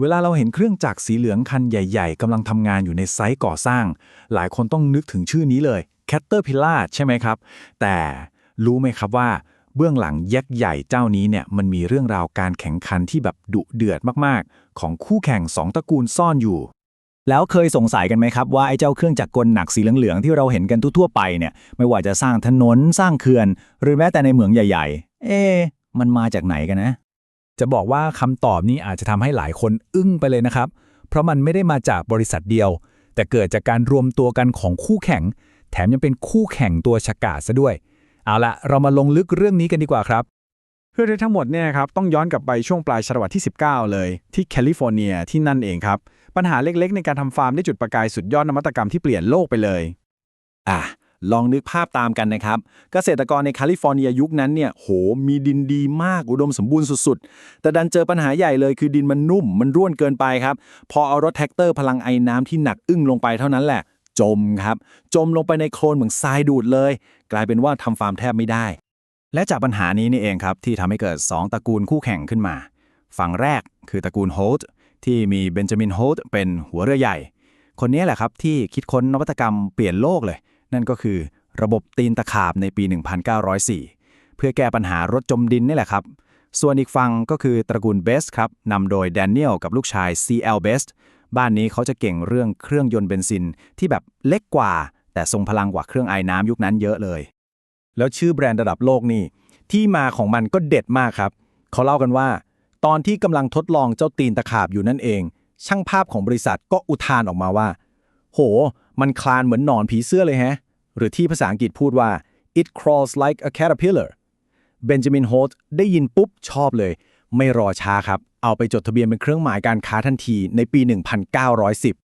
เวลาเราเห็นเครื่องจักรสีเหลืองคันใหญ่ๆกำลังทำงานอยู่ในไซต์ก่อสร้าง หลายคนต้องนึกถึงชื่อนี้เลย Caterpillar ใช่ไหมครับ แต่รู้ไหมครับว่าเบื้องหลังยักษ์ใหญ่เจ้านี้เนี่ยมันมีเรื่องราวการแข่งขันที่แบบดุเดือดมากๆ ของคู่แข่งสองตระกูลซ่อนอยู่ แล้วเคยสงสัยกันไหมครับว่าไอ้เจ้าเครื่องจักรกลหนักสีเหลืองๆที่เราเห็นกันทั่วไปเนี่ยไม่ว่าจะสร้างถนนสร้างเขื่อน หรือแม้แต่ในเหมืองใหญ่ ๆ เอ๊มันมาจากไหนกันนะ จะบอกว่าคำตอบนี้อาจจะทำให้หลายคนอึ้งไปเลยนะครับ เพราะมันไม่ได้มาจากบริษัทเดียว แต่เกิดจากการรวมตัวกันของคู่แข่ง แถมยังเป็นคู่แข่งตัวฉกาจซะด้วย เอาละเรามาลงลึกเรื่องนี้กันดีกว่าครับ เรื่องทั้งหมดเนี่ยครับต้องย้อนกลับไปช่วงปลายศตวรรษที่ 19 เลย ที่แคลิฟอร์เนียที่นั่นเองครับ ปัญหาเล็กๆ ในการทำฟาร์มได้จุดประกายสุดยอดนวัตกรรมที่เปลี่ยนโลกไปเลย อะ ลองนึกภาพตามกันนะครับ เกษตรกรในแคลิฟอร์เนียยุคนั้นเนี่ยโหมีดินดีมากอุดมสมบูรณ์สุดๆ แต่ดันเจอปัญหาใหญ่เลยคือดินมันนุ่มมันร่วนเกินไปครับ พอเอารถแท็กเตอร์พลังไอ้น้ำที่หนักอึ้งลงไปเท่านั้นแหละ จมครับ จมลงไปในโคลนเหมือนทรายดูดเลย กลายเป็นว่าทำฟาร์มแทบไม่ได้ และจากปัญหานี้นี่เองครับที่ทำให้เกิด 2 ตระกูลคู่แข่งขึ้นมา ฝั่งแรกคือตระกูลโฮลต์ที่มีเบนจามินโฮลต์เป็นหัวเรือใหญ่ คนนี้แหละครับที่คิดค้นนวัตกรรมเปลี่ยนโลกเลย นั่นก็คือระบบตีนตะขาบในปี 1904 เพื่อแก้ปัญหารถจมดินนี่แหละครับ ส่วนอีกฝั่งก็คือตระกูลเบสครับนำโดยแดเนียลกับลูกชาย CL Best บ้านนี้เขาจะเก่งเรื่องเครื่องยนต์เบนซินที่แบบเล็กกว่า แต่ทรงพลังกว่าเครื่องไอ้น้ำยุคนั้นเยอะเลย แล้วชื่อแบรนด์ระดับโลกนี่ ที่มาของมันก็เด็ดมากครับ เขาเล่ากันว่า ตอนที่กำลังทดลองเจ้าตีนตะขาบอยู่นั่นเอง ช่างภาพของบริษัทก็อุทานออกมาว่า โห มันคลานเหมือนหนอนผีเสื้อเลยฮะ หรือที่ภาษาอังกฤษพูดว่า it crawls like a caterpillar เบนจามินโฮตได้ยินปุ๊บชอบเลย ไม่รอช้าครับ เอาไปจดทะเบียนเป็นเครื่องหมายการค้าทันทีในปี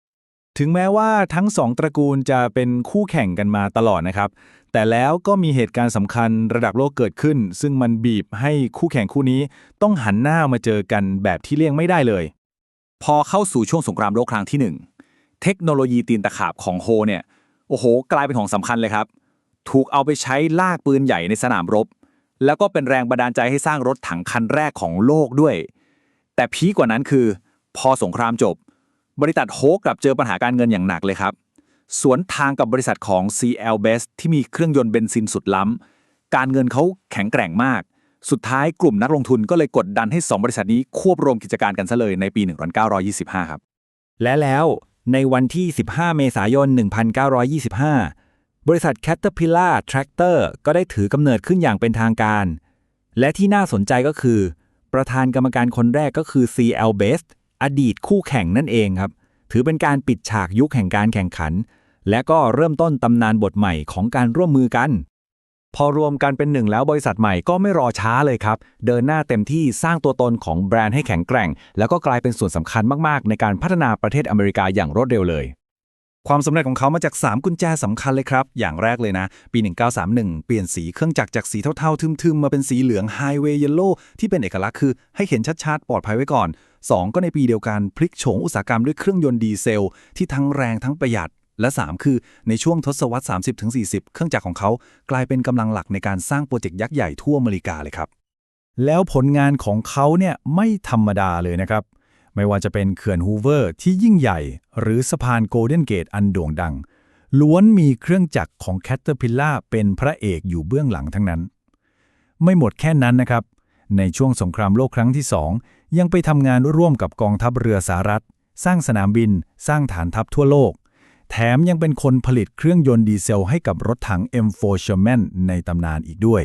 1910 ถึงแม้ว่าทั้งสองตระกูลจะเป็นคู่แข่งกันมาตลอดนะครับ แต่แล้วก็มีเหตุการณ์สำคัญระดับโลกเกิดขึ้น ซึ่งมันบีบให้คู่แข่งคู่นี้ต้องหันหน้ามาเจอกันแบบที่เลี่ยงไม่ได้เลย พอเข้าสู่ช่วงสงครามโลกครั้งที่หนึ่ง เทคโนโลยีตีนตะขาบของโฮเนี่ยโอ้โห กลายเป็นของสำคัญเลยครับ ถูกเอาไปใช้ลากปืนใหญ่ในสนามรบ แล้วก็เป็นแรงบันดาลใจให้สร้างรถถังคันแรกของโลกด้วย แต่พีกว่านั้นคือ พอสงครามจบ บริษัทโฮกลับเจอปัญหาการเงินอย่างหนักเลยครับ สวนทางกับบริษัทของ CL Best ที่มีเครื่องยนต์เบนซินสุดล้ำ การเงินเขาแข็งแกร่งมาก สุดท้ายกลุ่มนักลงทุนก็เลยกดดันให้ 2 บริษัทนี้ควบรวมกิจการกันซะเลยในปี 1925 ครับ และแล้ว ในวันที่ 15 เมษายน 1925 บริษัท Caterpillar Tractor ก็ได้ถือกำเนิดขึ้นอย่างเป็นทางการ และที่น่าสนใจก็คือ ประธานกรรมการคนแรกก็คือ CL Best อดีตคู่แข่งนั่นเองครับ ถือเป็นการปิดฉากยุคแห่งการแข่งขัน และก็เริ่มต้นตำนานบทใหม่ของการร่วมมือกัน พอรวมกันเป็นหนึ่งแล้วบริษัทใหม่ก็ไม่รอช้าเลยครับ เดินหน้าเต็มที่สร้างตัวตนของแบรนด์ให้แข็งแกร่ง แล้วก็กลายเป็นส่วนสำคัญมาก ๆ ในการพัฒนาประเทศอเมริกาอย่างรวดเร็วเลย ความสำเร็จของเขามาจาก 3 กุญแจสำคัญเลยครับ อย่างแรกเลยนะ ปี 1931 เปลี่ยนสีเครื่องจักรจากสีเทาๆ ทึมๆ มาเป็นสีเหลือง Highway Yellow ที่เป็นเอกลักษณ์คือให้เห็นชัดๆปลอดภัยไว้ก่อน 2 ก็ในปีเดียวกันพลิกโฉมอุตสาหกรรมด้วยเครื่องยนต์ดีเซลที่ทั้งแรงทั้งประหยัด และ 3 คือในช่วงทศวรรษ 30-40 เครื่องจักรของเขากลายเป็นกำลังหลักในการสร้างโปรเจกต์ยักษ์ใหญ่ทั่วอเมริกาเลยครับ แล้วผลงานของเขาเนี่ยไม่ธรรมดาเลยนะครับ ไม่ว่าจะเป็นเขื่อนฮูเวอร์ที่ยิ่งใหญ่ หรือสะพานโกลเด้นเกตอันโด่งดัง ล้วนมีเครื่องจักรของ Caterpillar เป็นพระเอกอยู่เบื้องหลังทั้งนั้น ไม่หมดแค่นั้นนะครับ ในช่วงสงครามโลกครั้งที่สองยังไปทำงานร่วมกับกองทัพเรือสหรัฐ สร้างสนามบิน สร้างฐานทัพทั่วโลก แถมยังเป็นคนผลิตเครื่องยนต์ดีเซลให้กับรถถัง M4 Sherman ในตำนานอีกด้วย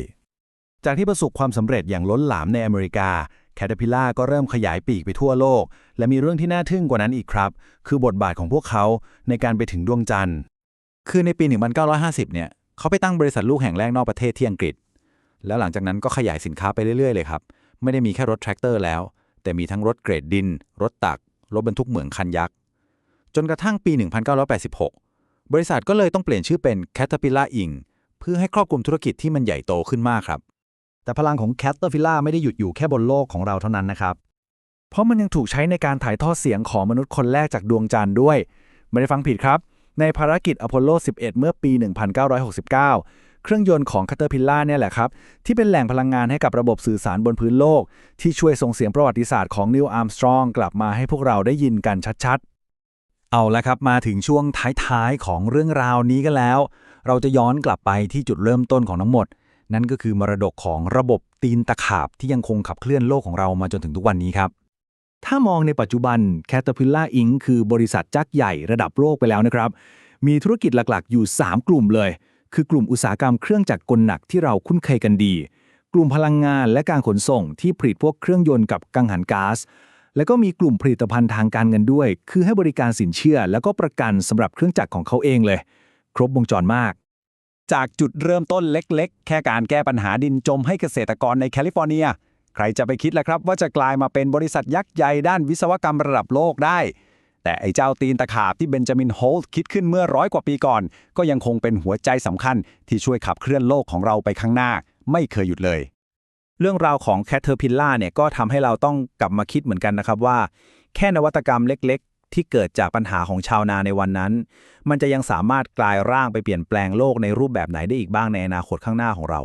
จากที่ประสบความสำเร็จอย่างล้นหลามในอเมริกา Caterpillar ก็เริ่มขยายปีกไปทั่วโลก และมีเรื่องที่น่าทึ่งกว่านั้นอีกครับ คือบทบาทของพวกเขาในการไปถึงดวงจันทร์ คือในปี 1950 เนี่ย เขาไปตั้งบริษัทลูกแห่งแรกนอกประเทศที่อังกฤษ แล้วหลังจากนั้นก็ขยายสินค้าไปเรื่อยๆเลยครับ ไม่ได้มีแค่รถแทรกเตอร์แล้ว แต่มีทั้งรถเกรดดิน รถตัก รถบรรทุกเหมืองคันยักษ์ จนกระทั่งปี 1986 บริษัทก็เลยต้องเปลี่ยนชื่อเป็น Caterpillar Inc. เพื่อให้ครอบคลุมธุรกิจที่มันใหญ่โตขึ้นมากครับ แต่พลังของ Caterpillar ไม่ได้หยุดอยู่แค่บนโลกของเราเท่านั้นนะครับ เพราะมันยังถูกใช้ในการถ่ายทอดเสียงของมนุษย์คนแรกจากดวงจันทร์ด้วย ไม่ได้ฟังผิดครับ ในภารกิจอพอลโล 11 เมื่อปี 1969 เครื่องยนต์ของ Caterpillar เนี่ยแหละครับ ที่เป็นแหล่งพลังงานให้กับระบบสื่อสารบนพื้นโลก ที่ช่วยส่งเสียงประวัติศาสตร์ของนิวอาร์มสตรองกลับมาให้พวกเราได้ยินกันชัดๆ เอาละครับมาถึงช่วงท้ายๆของเรื่องราวนี้กันแล้ว เราจะย้อนกลับไปที่จุดเริ่มต้นของทั้งหมด นั่นก็คือมรดกของระบบตีนตะขาบที่ยังคงขับเคลื่อนโลกของเรามาจนถึงทุกวันนี้ครับ ถ้ามองในปัจจุบัน Caterpillar Inc. คือบริษัทยักษ์ใหญ่ระดับโลกไปแล้วนะครับ มีธุรกิจหลักๆ อยู่ 3 กลุ่มเลย คือกลุ่มอุตสาหกรรมเครื่องจักรกลหนักที่เราคุ้นเคยกันดี กลุ่มพลังงานและการขนส่งที่ผลิตพวกเครื่องยนต์กับกังหันก๊าซ แล้วก็มีกลุ่มผลิตภัณฑ์ทางการเงินด้วย คือให้บริการสินเชื่อ แล้วก็ประกันสำหรับเครื่องจักรของเขาเองเลย ครบวงจรมาก จากจุดเริ่มต้นเล็กๆ แค่การแก้ปัญหาดินจมให้เกษตรกรในแคลิฟอร์เนีย ใครจะไปคิดล่ะครับ ว่าจะกลายมาเป็นบริษัทยักษ์ใหญ่ด้านวิศวกรรมระดับโลกได้ แต่ไอ้เจ้าตีนตะขาบที่เบนจามินโฮลต์คิดขึ้นเมื่อร้อยกว่าปีก่อน ก็ยังคงเป็นหัวใจสำคัญที่ช่วยขับเคลื่อนโลกของเราไปข้างหน้า ไม่เคยหยุดเลย เรื่องราวของ Caterpillar เนี่ยก็ทำให้เราต้องกลับมาคิดเหมือนกันนะครับว่า แค่นวัตกรรมเล็กๆ ที่เกิดจากปัญหาของชาวนาในวันนั้น มันจะยังสามารถกลายร่างไปเปลี่ยนแปลงโลกในรูปแบบไหนได้อีกบ้างในอนาคตข้างหน้าของเรา